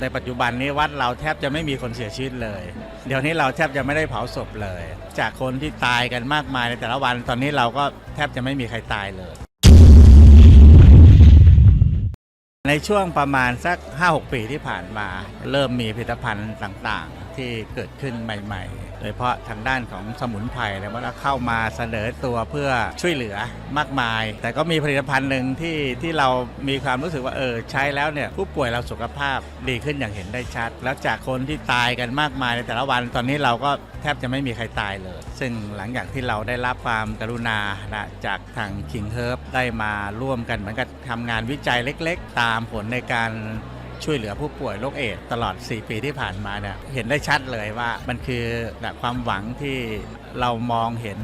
ในปัจจุบันนี้วัดเราแทบจะไม่มีคนเสียชีวิตเลย เดี๋ยวนี้เราแทบจะไม่ได้เผาศพเลย จากคนที่ตายกันมากมายในแต่ละวัน ตอนนี้เราก็แทบจะไม่มีใครตายเลย ในช่วงประมาณสัก 5-6 ปีที่ผ่านมา เริ่มมีผลิตภัณฑ์ต่างๆที่เกิดขึ้นใหม่ ๆ โดยเฉพาะทางด้านของสมุนไพรแล้วก็เข้ามาเสนอตัวเพื่อช่วยเหลือมากมาย แต่ก็มีผลิตภัณฑ์หนึ่งที่ที่เรามีความรู้สึกว่าเออใช้แล้วเนี่ยผู้ป่วยเราสุขภาพดีขึ้นอย่างเห็นได้ชัด แล้วจากคนที่ตายกันมากมายในแต่ละวันตอนนี้เราก็แทบจะไม่มีใครตายเลย ซึ่งหลังจากที่เราได้รับความกรุณานะจากทาง King Herb ได้มาร่วมกันเหมือนกับทำงานวิจัยเล็ก ๆ ตามผลในการ ช่วยเหลือผู้ป่วยโรคเอดส์ตลอด 4 ปีที่ผ่านมาเนี่ยเห็นได้ชัดเลยว่ามันคือแบบความหวังที่เรามองเห็น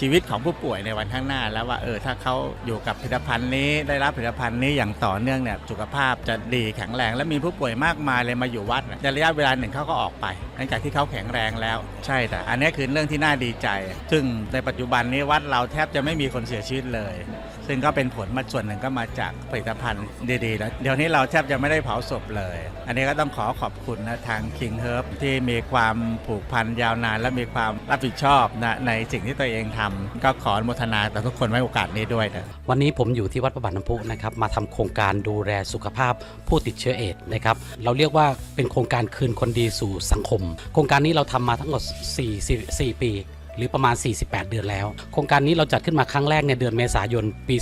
ชีวิตของผู้ป่วยในวันข้างหน้า แล้วว่าเออถ้าเขาอยู่กับผลิตภัณฑ์นี้ได้รับผลิตภัณฑ์นี้อย่างต่อเนื่องเนี่ยสุขภาพจะดีแข็งแรง และมีผู้ป่วยมากมายเลยมาอยู่วัดในระยะเวลาหนึ่งเขาก็ออกไปหลังจากที่เขาแข็งแรงแล้ว ใช่แต่อันนี้คือเรื่องที่น่าดีใจ ซึ่งในปัจจุบันนี้วัดเราแทบจะไม่มีคนเสียชีวิตเลย ซึ่งก็เป็นผลมาส่วนหนึ่งก็มาจากผลิตภัณฑ์ดีๆแล้วเดี๋ยวนี้เราแทบจะไม่ได้เผาศพเลย อันนี้ก็ต้องขอขอบคุณนะทาง King Herb ที่มีความผูกพันยาวนาน และมีความรับผิดชอบนะในสิ่งที่ตัวเองทำก็ขออนุโมทนาต่อทุกคนไว้โอกาสนี้ด้วยนะวันนี้ผมอยู่ที่วัดประบาทน้ำพุนะครับมาทำโครงการดูแลสุขภาพผู้ติดเชื้อเอดส์นะครับเราเรียกว่าเป็นโครงการคืนคนดีสู่สังคม โครงการนี้เราทำมาทั้งหมด4 4 4ปีหรือประมาณ 48 เดือนแล้ว โครงการนี้เราจัดขึ้นมาครั้งแรกในเดือนเมษายนปี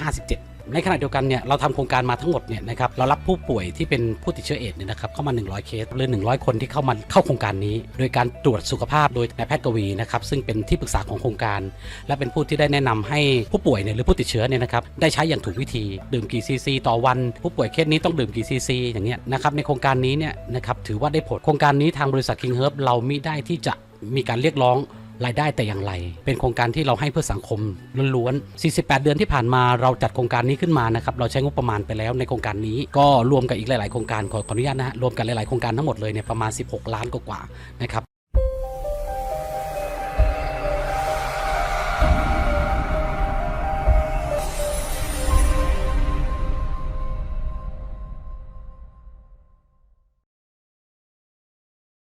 2557 ในขณะเดียวกันเนี่ยเราทำโครงการมาทั้งหมดเนี่ยนะครับเรารับผู้ป่วยที่เป็นผู้ติดเชื้อเอดส์เนี่ยนะครับเข้ามา 100 เคสหรือ 100 คนที่เข้ามาเข้าโครงการนี้ โดยการตรวจสุขภาพโดยนายแพทย์กวีนะครับซึ่งเป็นที่ปรึกษาของโครงการ และเป็นผู้ที่ได้แนะนำให้ผู้ป่วยเนี่ยหรือผู้ติดเชื้อเนี่ยนะครับได้ใช้อย่างถูกวิธีดื่มกี่ซีซีต่อวัน ผู้ป่วยเคสนี้ต้องดื่มกี่ซีซีอย่างเงี้ยนะครับในโครงการนี้เนี่ยนะครับถือว่าได้ผลโครงการนี้ทางบริษัท King Herb เรามิได้ที่จะมีการเรียกร้อง รายได้แต่อย่างไร เป็นโครงการที่เราให้เพื่อสังคมล้วนๆ 48 เดือนที่ผ่านมาเราจัดโครงการนี้ขึ้นมานะครับ เราใช้งบประมาณไปแล้วในโครงการนี้ ก็รวมกับอีกหลาย ๆ โครงการขอขออนุญาตนะฮะรวมกันหลาย ๆ โครงการทั้งหมดเลยเนี่ยประมาณ 16 ล้านกว่าๆนะครับ